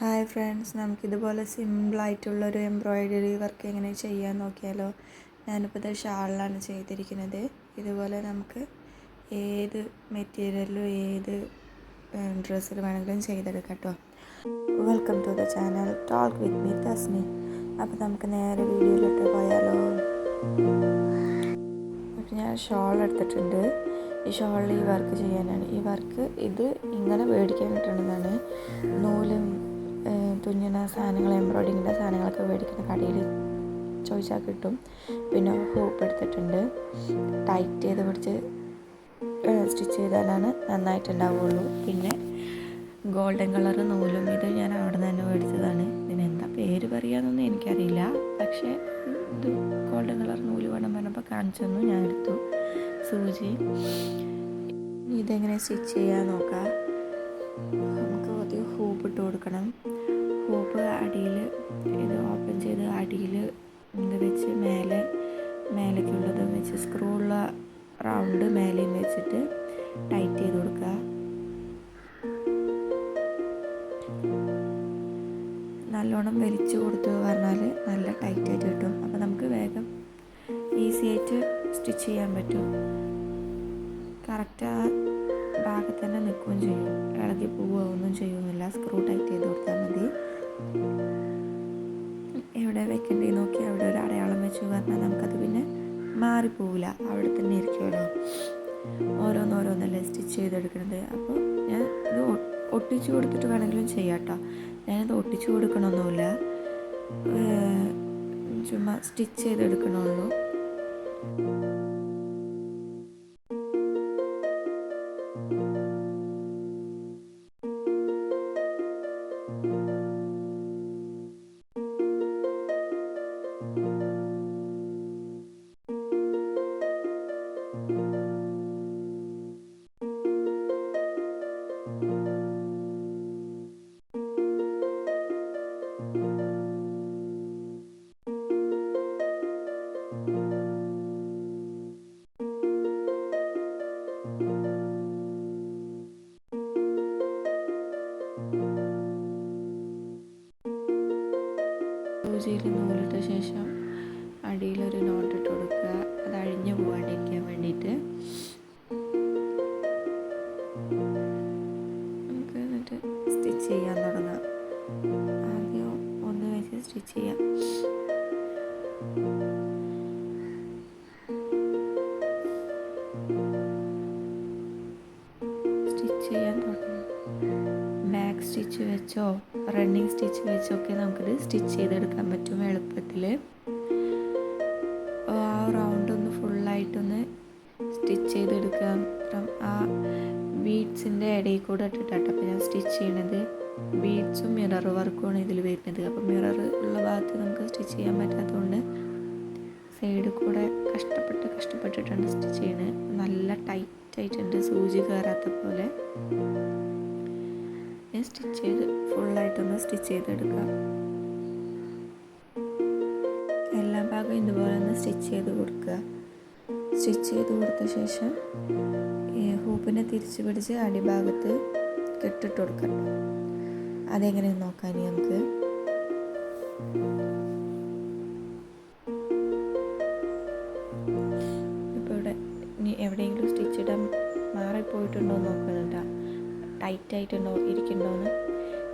Hi friends നമുക്കിതുപോലെ സിമ്പിളായിട്ടുള്ളൊരു embroidery work എങ്ങനെ ചെയ്യാൻ നോക്കിയാലോ ഞാനിപ്പോൾ ഇത് ഷാളിലാണ് ചെയ്തിരിക്കുന്നത്. ഇതുപോലെ നമുക്ക് ഏത് മെറ്റീരിയലും ഏത് ഡ്രസ്സിൽ വേണമെങ്കിലും ചെയ്തെടുക്കാം കേട്ടോ welcome to the channel talk with me Thasmi അപ്പോൾ നമുക്ക് നേരെ വീഡിയോയിലോട്ട് പോയാലോ. ഞാൻ ഷോൾ എടുത്തിട്ടുണ്ട്. ഈ ഷോളിൽ ഈ വർക്ക് ചെയ്യാനാണ്. ഈ വർക്ക് ഇത് ഇങ്ങനെ മേടിക്കാൻ കിട്ടുന്നതാണ് നൂലും തുന്നുന്ന സാധനങ്ങൾ എംബ്രോയിഡിങ്ങിന്റെ സാധനങ്ങളൊക്കെ മേടിക്കുന്ന കടയിൽ ചോദിച്ചാൽ കിട്ടും. പിന്നെ ഹൂപ്പ് എടുത്തിട്ടുണ്ട്. ടൈറ്റ് ചെയ്ത് പിടിച്ച് സ്റ്റിച്ച് ചെയ്താലാണ് നന്നായിട്ടുണ്ടാവുള്ളൂ. പിന്നെ ഗോൾഡൻ കളർ നൂലും ഇത് ഞാൻ അവിടെ നിന്ന് തന്നെ മേടിച്ചതാണ്. ഇതിന് എന്താ പേര് പറയാന്നൊന്നും എനിക്കറിയില്ല. പക്ഷേ ഇത് ഗോൾഡൻ കളർ നൂൽ വേണം പറഞ്ഞപ്പോൾ കാണിച്ചു തന്നു. ഞാൻ എടുത്തു. സൂചി. ഇതെങ്ങനെ സ്റ്റിച്ച് ചെയ്യാൻ നോക്കാം. കൊടുക്കണം ഹൂപ്പ് അടിയിൽ ഇത് ഓപ്പൺ ചെയ്ത് അടിയിൽ ഇത് വെച്ച് മേലെ മേലേക്കുള്ളത് വെച്ച് സ്ക്രൂ ഉള്ള റൗണ്ട് മേലെയും വെച്ചിട്ട് ടൈറ്റ് ചെയ്ത് കൊടുക്കുക. നല്ലോണം വലിച്ചു കൊടുത്തു പറഞ്ഞാൽ നല്ല ടൈറ്റായിട്ട് കിട്ടും. അപ്പോൾ നമുക്ക് വേഗം ഈസി ആയിട്ട് സ്റ്റിച്ച് ചെയ്യാൻ പറ്റും. കറക്റ്റ് ആ ഭാഗത്ത് തന്നെ നിൽക്കുകയും ചെയ്യും. ഇളകി പോവുകയോ ഒന്നും ചെയ്യുന്നില്ല. സ്ക്രൂ ടൈറ്റ് ചെയ്ത് കൊടുത്താൽ മതി. എവിടെ വെക്കേണ്ടി നോക്കി അവിടെ ഒരു അടയാളം വെച്ച് പറഞ്ഞാൽ നമുക്കത് പിന്നെ മാറിപ്പോവില്ല. അവിടെ തന്നെ ഇരിക്കുമല്ലോ ഓരോന്നോരോന്നല്ലേ സ്റ്റിച്ച് ചെയ്തെടുക്കുന്നത്. അപ്പോൾ ഞാൻ ഇത് ഒട്ടിച്ച് കൊടുത്തിട്ട് വേണമെങ്കിലും ചെയ്യാം കേട്ടോ ഞാനത് ഒട്ടിച്ചു കൊടുക്കണമൊന്നുമില്ല. ചുമ്മാ സ്റ്റിച്ച് ചെയ്തെടുക്കണുള്ളൂ സൂചിയിൽ നൂലിട്ട ശേഷം അടിയിലൊരു നോട്ട് സ്റ്റിച്ച് വെച്ചോ റണ്ണിങ് സ്റ്റിച്ച് വെച്ചോ ഒക്കെ നമുക്കിത് സ്റ്റിച്ച് ചെയ്തെടുക്കാൻ പറ്റും എളുപ്പത്തിൽ ആ റൗണ്ട് ഒന്ന് ഫുള്ളായിട്ടൊന്ന് സ്റ്റിച്ച് ചെയ്തെടുക്കാം ആ ബീഡ്സിന്റെ ഇടയിൽ കൂടെ ഇട്ടിട്ടാട്ടോ അപ്പോൾ ഞാൻ സ്റ്റിച്ച് ചെയ്യണത്. ബീഡ്സും മിറർ വർക്കുമാണ് ഇതിൽ വരുന്നത്. അപ്പോൾ മിറർ ഉള്ള ഭാഗത്ത് നമുക്ക് സ്റ്റിച്ച് ചെയ്യാൻ പറ്റാത്തതുകൊണ്ട് സൈഡ് കൂടെ കഷ്ടപ്പെട്ട് കഷ്ടപ്പെട്ടിട്ടാണ് സ്റ്റിച്ച് ചെയ്യണത്. നല്ല ടൈറ്റായിട്ടുണ്ട് സൂചി കയറാത്ത പോലെ. ഞാൻ സ്റ്റിച്ച് ചെയ്ത് ഫുള്ളായിട്ടൊന്ന് സ്റ്റിച്ച് ചെയ്തെടുക്കാം. എല്ലാ ഭാഗവും ഇതുപോലെ ഒന്ന് സ്റ്റിച്ച് ചെയ്ത് കൊടുക്കുക. സ്റ്റിച്ച് ചെയ്ത് കൊടുത്ത ശേഷം ഹൂപ്പിനെ തിരിച്ച് പിടിച്ച് അടിഭാഗത്ത് കെട്ടിട്ട് കൊടുക്കണം അതെങ്ങനെ നോക്കാൻ നമുക്ക്. ഇപ്പോൾ ഇവിടെ എവിടെയെങ്കിലും സ്റ്റിച്ച് ഇടാൻ മാറിപ്പോയിട്ടുണ്ടോ നോക്കുന്നുണ്ടാ ടൈറ്റ് ആയിട്ടുണ്ടോ ഇരിക്കുന്നുണ്ടോയെന്ന്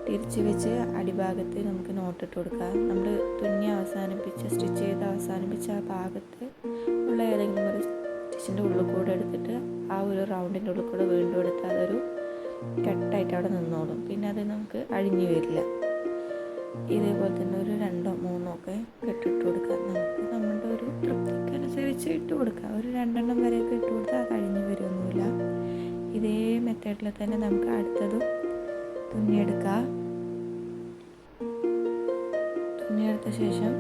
തിരിച്ച് വെച്ച് അടിഭാഗത്ത് നമുക്ക് നോട്ടിട്ട് കൊടുക്കാം. നമ്മൾ തുന്നി അവസാനിപ്പിച്ച് സ്റ്റിച്ച് ചെയ്ത് അവസാനിപ്പിച്ച ആ ഭാഗത്ത് ഉള്ള ഏതെങ്കിലും ഒരു സ്റ്റിച്ചിന്റെ ഉള്ളിൽ കൂടെ എടുത്തിട്ട് ആ ഒരു റൗണ്ടിന്റെ ഉള്ളിൽ കൂടെ വീണ്ടും എടുത്ത് അതൊരു കട്ടായിട്ട് അവിടെ നിന്നോളും. പിന്നെ അത് നമുക്ക് അഴിഞ്ഞു വരില്ല. ഇതേപോലെ തന്നെ ഒരു രണ്ടോ മൂന്നോ ഒക്കെ കെട്ടിട്ട് കൊടുക്കാം. നമുക്ക് നമ്മുടെ ഒരു തൃപ്തിക്കനുസരിച്ച് ഇട്ട് കൊടുക്കാം. ഒരു രണ്ടെണ്ണം വരെയൊക്കെ ഇട്ട് കൊടുത്താൽ അത് അഴിഞ്ഞു വരുമൊന്നുമില്ല ഇതേ മെത്തേഡിൽ തന്നെ നമുക്ക് അടുത്തതും തുന്നിയെടുക്കാം. തുന്നിയെടുത്ത ശേഷം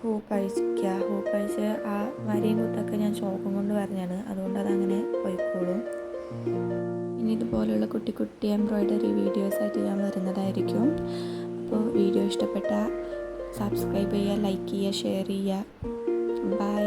ഹൂപ്പ് അഴിക്കുക ഹൂപ്പ് അഴിച്ച് ആ വരയും കുത്തൊക്കെ ഞാൻ ചോക്കും കൊണ്ട് പറഞ്ഞാണ് അതുകൊണ്ട് അതങ്ങനെ പോയിക്കോളും. ഇനി ഇതുപോലെയുള്ള കുട്ടി കുട്ടി എംബ്രോയ്ഡറി വീഡിയോസായിട്ട് ഞാൻ വരുന്നതായിരിക്കും. അപ്പോൾ വീഡിയോ ഇഷ്ടപ്പെട്ട സബ്സ്ക്രൈബ് ചെയ്യുക ലൈക്ക് ചെയ്യുക ഷെയർ ചെയ്യുക. ബൈ.